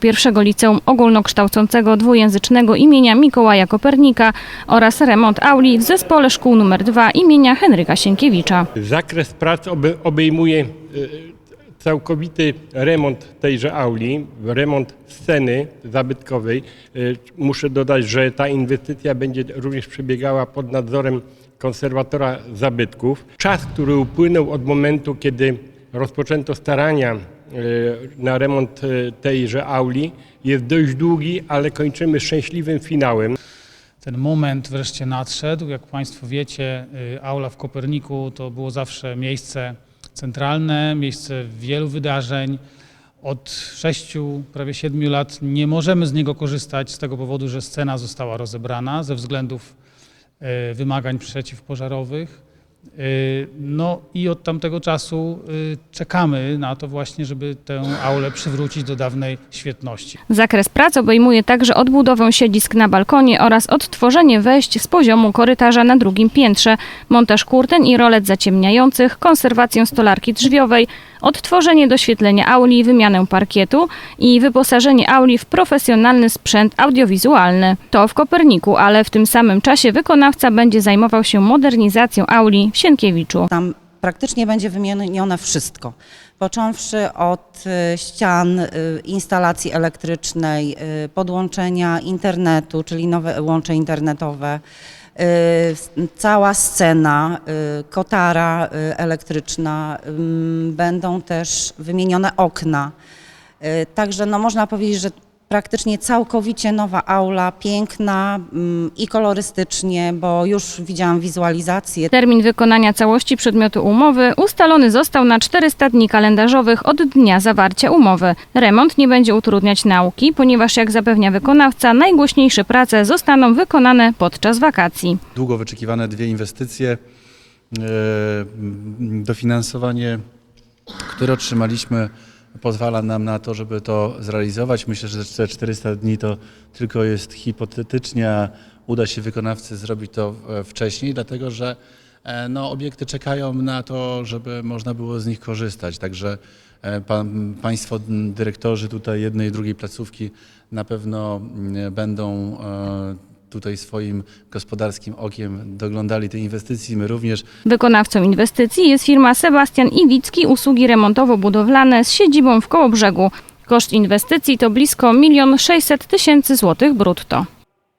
pierwszego liceum ogólnokształcącego dwujęzycznego imienia Mikołaja Kopernika oraz remont auli w zespole szkół nr 2 imienia Henryka Sienkiewicza. Zakres prac obe- obejmuje e, całkowity remont tejże auli, remont sceny zabytkowej. E, Muszę dodać, że ta inwestycja będzie również przebiegała pod nadzorem konserwatora zabytków. Czas, który upłynął od momentu, kiedy rozpoczęto starania na remont e, tejże auli jest dość długi, ale kończymy szczęśliwym finałem. Ten moment wreszcie nadszedł. Jak Państwo wiecie, y, aula w Koperniku to było zawsze miejsce centralne, miejsce wielu wydarzeń. Od sześciu, prawie siedmiu lat nie możemy z niego korzystać z tego powodu, że scena została rozebrana ze względów wymagań przeciwpożarowych. Y, No i od tamtego czasu y, czekamy na to właśnie, żeby tę aulę przywrócić do dawnej świetności. Zakres prac obejmuje także odbudowę siedzisk na balkonie oraz odtworzenie wejść z poziomu korytarza na drugim piętrze, montaż kurten i rolet zaciemniających, konserwację stolarki drzwiowej, odtworzenie doświetlenia auli, wymianę parkietu i wyposażenie auli w profesjonalny sprzęt audiowizualny. To w Koperniku, ale w tym samym czasie wykonawca będzie zajmował się modernizacją auli w Sienkiewiczu. Tam praktycznie będzie wymienione wszystko. Począwszy od y, ścian, y, instalacji elektrycznej, y, podłączenia internetu, czyli nowe łącze internetowe, cała scena, kotara elektryczna, ym, będą też wymienione okna. Także no, można powiedzieć, że praktycznie całkowicie nowa aula, piękna ym, i kolorystycznie, bo już widziałam wizualizację. Termin wykonania całości przedmiotu umowy ustalony został na 400 dni kalendarzowych od dnia zawarcia umowy. Remont nie będzie utrudniać nauki, ponieważ jak zapewnia wykonawca, najgłośniejsze prace zostaną wykonane podczas wakacji. długo wyczekiwane dwie inwestycje, e, dofinansowanie, które otrzymaliśmy, pozwala nam na to, żeby to zrealizować. Myślę, że te 400 dni to tylko jest hipotetycznie, a uda się wykonawcy zrobić to wcześniej, dlatego że e, no, obiekty czekają na to, żeby można było z nich korzystać. Także e, pan, Państwo dyrektorzy tutaj jednej i drugiej placówki na pewno m, będą e, tutaj swoim gospodarskim okiem doglądali tej inwestycji. My również Wykonawcą inwestycji jest firma Sebastian Iwicki Usługi Remontowo-Budowlane z siedzibą w Kołobrzegu. Koszt inwestycji to blisko 1 600 tysięcy złotych brutto.